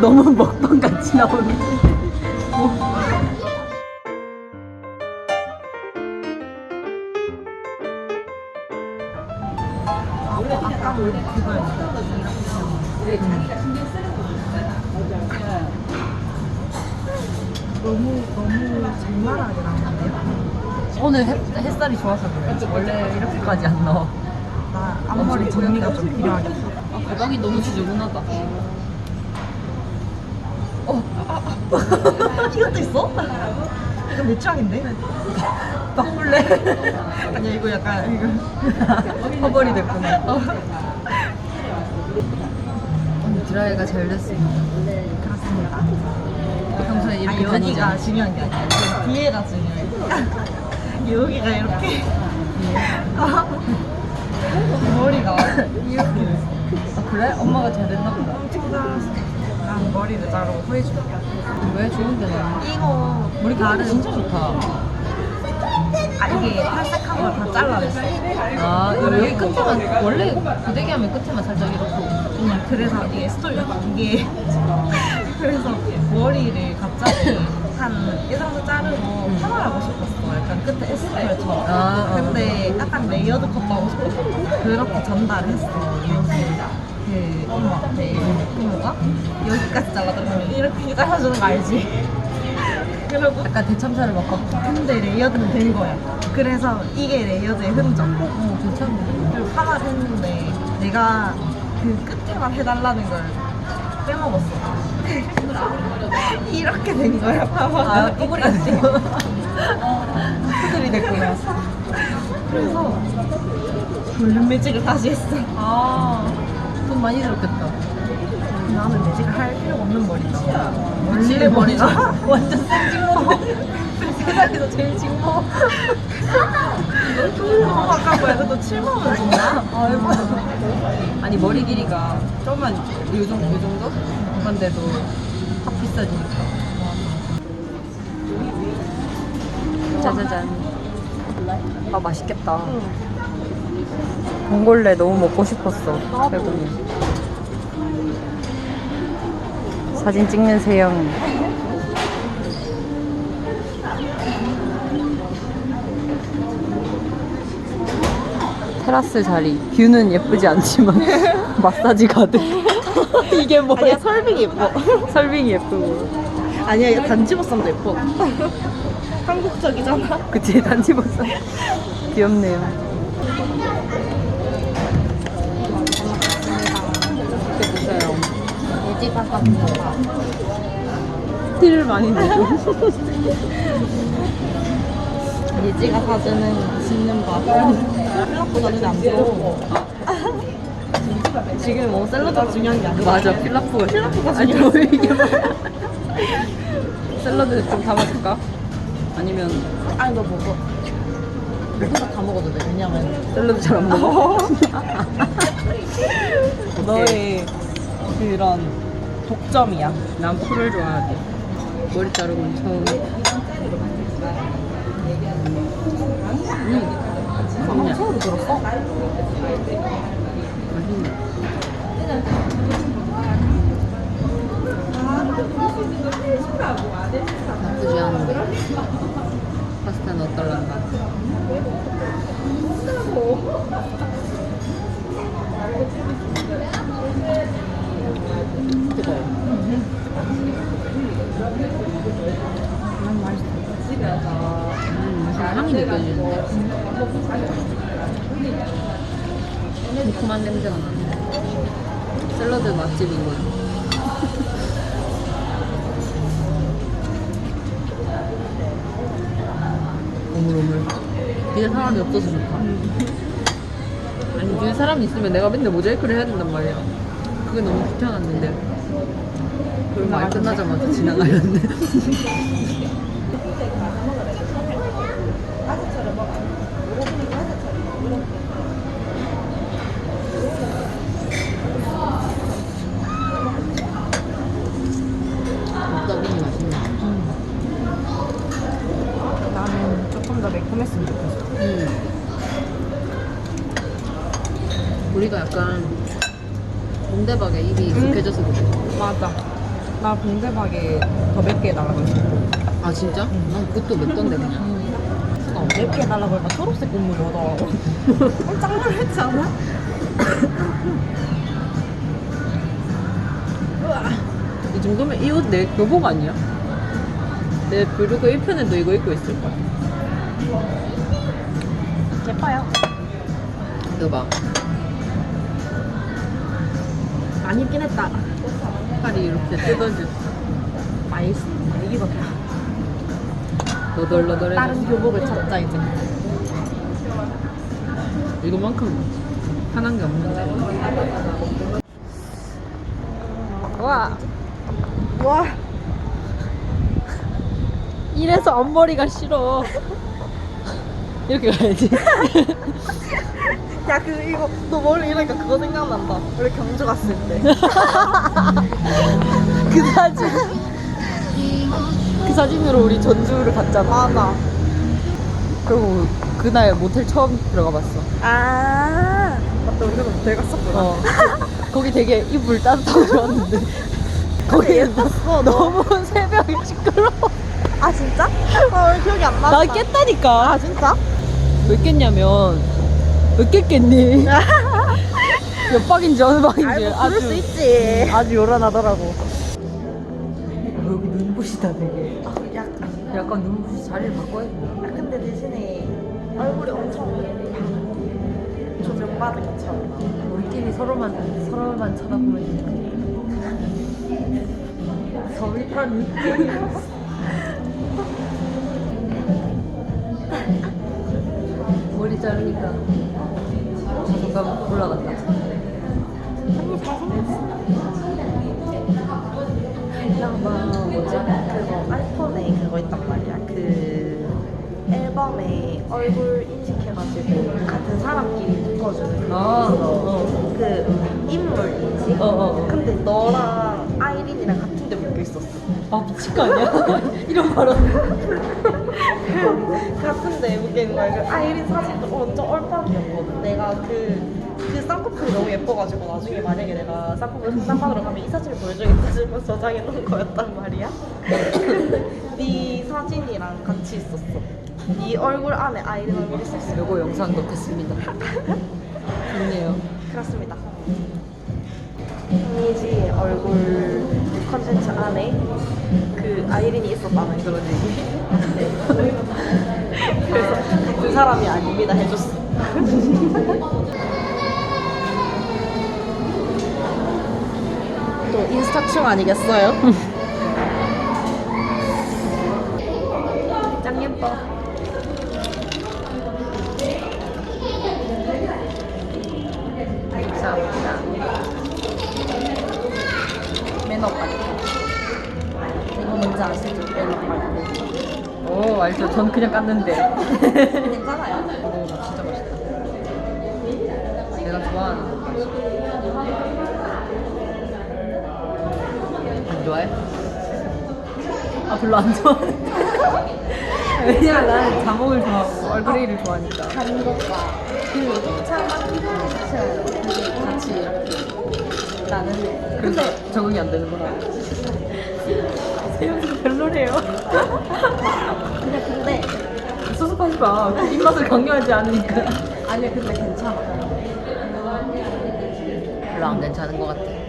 너무 먹방 같이 나오는데. 너무 너무 장난하게 나오는데요? 오늘 햇, 햇살이 좋아서 그래. 원래 이렇게까지 안 나와. 나 앞머리 정리가 좀 필요하겠어 아, 가방이 너무 지저분하다. 이것도 있어? 이건 내 취향인데? 바꿀래? 아니야 이거 약간 이거 허벌이 됐구나. 오늘 드라이가 잘 됐습니다. 그렇습니다 평소에 이렇게 아 여기가. 중요한 게 아니야 그 뒤에가 중요해 여기가 이렇게 아, 머리가 이렇게 아, 그래? 엄마가 잘 됐나 보다. 난 머리를 자르고 후회줄게 왜 좋은데 나? 이거 머리 다른 진짜 좋다. 아 이게 탈색한 걸 다 잘라냈어 아, 이거 여기 끝에만, 원래 고데기 하면 끝에만 살짝 이렇게. 그냥 그래서 이게 스토리가 이게 그래서 머리를 갑자기 한이 정도 자르고 편하고 싶었어 약간 끝에 에스컬처럼 아, 아. 근데 약간 레이어드 컷 하고 싶어서 그렇게 전달했어 그 엄마한테 부모가 여기까지 잘라달라면 이렇게 잘라주는 거 알지? 그러고 약간 대참사를 맡고. 근데 레이어드는 된 거야 그래서 이게 레이어드의 흔적 어, 괜찮네. 그리고 파마를 했는데 내가 그 끝에만 해달라는 걸 빼먹었어. 이렇게 된 거야 파마가. 아, 뽀글이었지. 푸들이 됐구나. 그래서 볼륨 매직을 다시 했어. 아, 돈 많이 들었겠다. 나는 매직을 할 필요가 없는 머리다. 원래 머리가 완전 생직모인데. 세상에서 제일 직모. 아까 뭐야? 너 7만 원 줬나? 아이고. 아니 머리 길이가 좀만 요 정도, 요 정도? 그런데도 확 비싸지니까. 짜자잔. 아 맛있겠다. 봉골레 너무 먹고 싶었어. 배고니. 사진 찍는 세영. 테라스 자리. 뷰는 예쁘지 않지만 마사지 가득. 이게 뭐야? 아니야 설빙이 예뻐. 설빙이 예쁘고. 아니야 이거 단지버섯도 예뻐. 한국적이잖아. 그치 단지 벗어. 귀엽네요. 예지가 삽니다. 티를 많이 내고. 예지가 사주는 맛있는 밥. 생각보다 눈에 안 들어. 지금 뭐 샐러드가 중요한 게 아니야. 맞아 필라프가. 필라프가 아니 중요해. 뭐 이게 뭐야? 샐러드 좀 담아줄까? 아니면 아니 너 먹어. 혼자 다 먹어도 돼. 왜냐면 샐러드 잘 안 먹어? 너의 그런 독점이야. 난 풀을 좋아하지. 머리 자르고 처음. 음. 아, 새우도 들었어? 맛있네. 나쁘지 않은데. 파스타는 어떨란가? 뜨거워. 난 맛있어. 음, 무슨 향이 느껴지는데. 달콤한 냄새가 나네. 샐러드 맛집인 거야. 오물오물. 뒤에 사람이 없어서 좋다. 아니, 뒤에 사람이 있으면 내가 맨날 모자이크를 해야 된단 말이야. 그게 너무 귀찮았는데. 그럼 말 끝나자마자 지나가는데. 떡이 맛있네. 나는 조금 더 매콤했으면 좋겠어. 음. 우리가 약간 동대박에 입이 익숙해져서 그래. 맞아. 나 봉대박에 더몇개 달라고 했어. 아 진짜? 난 그것도 맵던데 그냥 수가 없네 몇개 달라고 하니까 초록색 국물이 오더라고. 깜짝 놀랐지 않아? 이 정도면 이 옷 내 교복 아니야? 내 브이로그 1편에도 이거 입고 있을 거야 예뻐요. 이거 봐 많이 입긴 했다. 팔이 이렇게 뜯어질 맛있어. 이기겠다. 너덜너덜해 다른 교복을 찾자 이제. 이거만큼 편한 게 없는데 와 와. 이래서 앞머리가 싫어 이렇게 가야지 야, 그 이거 너 머리 이러니까 그거 생각난다. 우리 경주 갔을 때. 그 사진 그 사진으로 우리 전주를 갔잖아 맞아. 그리고 그날 모텔 처음 들어가 봤어 아. 맞다, 우리가 모텔 갔었구나. 어. 거기 되게 이불 따뜻하고 좋았는데 거기 예뻤어. 너무 새벽에 시끄러워 아 진짜? 아, 왜 기억이 안 나다. 나 깼다니까 아 진짜? 왜 깼냐면 왜 깼겠니 몇 박인지 어느 박인지 알고 부를 수 있지. 아주 요란하더라고 여기 눈부시다 되게 아, 약간. 약간 눈부시 자리를 바꿔야 돼 야, 근데 대신에 얼굴이 엄청 조명받은 것처럼. 우리끼리 서로만 서로만 쳐다보면 서울판 느낌 머리 자르니까 자존감 올라갔다 언니 잘생겼어. 나막 뭐지? 그거 아이폰에 그거 있단 말이야. 그 앨범에 얼굴 인식해가지고 같은 사람끼리 묶어주는 거. 아, 있어. 어. 그 인물 인식. 어, 어, 어. 근데 너랑 아이린이랑 같은 데 묶여 있었어. 아 미친 거 아니야? 이런 발언 같은 데 묶여 있는 거야. 그 아이린 사진도 완전 얼빵이었거든. 내가 그, 그 쌍꺼풀이 너무 예뻐가지고 나중에 만약에 내가 쌍꺼풀 상담받으러 가면 이 사진을 보여주겠다 싶어 저장해 놓은 거였단 말이야. 네 사진이랑 같이 있었어. 네 얼굴 안에 아이린 얼굴이 있었어. 요거 영상 넣겠습니다 좋네요 그렇습니다. 이지 얼굴 컨텐츠 안에 그 아이린이 있었다는 그런 얘기. 그래서 그 사람이 아닙니다 해줬어. 또 인스타충 아니겠어요? 짱 예뻐. 감사합니다. 매너 빨고. 이거 뭔지 아시죠? 매너 빨고. 오 알죠. 전 그냥 깠는데. 괜찮아요. 오 진짜 맛있다. 내가 좋아하는 맛이 안 좋아해? 아 별로 안 좋아하는데. 왜냐면 나는 자몽을 좋아하고 얼그레이를 좋아하니까. 단 것과 그 피부에 그게 같이 이렇게 나는 그래서 적응이 안 되는구나. 세영이가 별로래요 근데 근데 수습하지 마 입맛을 강요하지 않으니까 아니야 근데 괜찮아. 별로 안 괜찮은 것 같아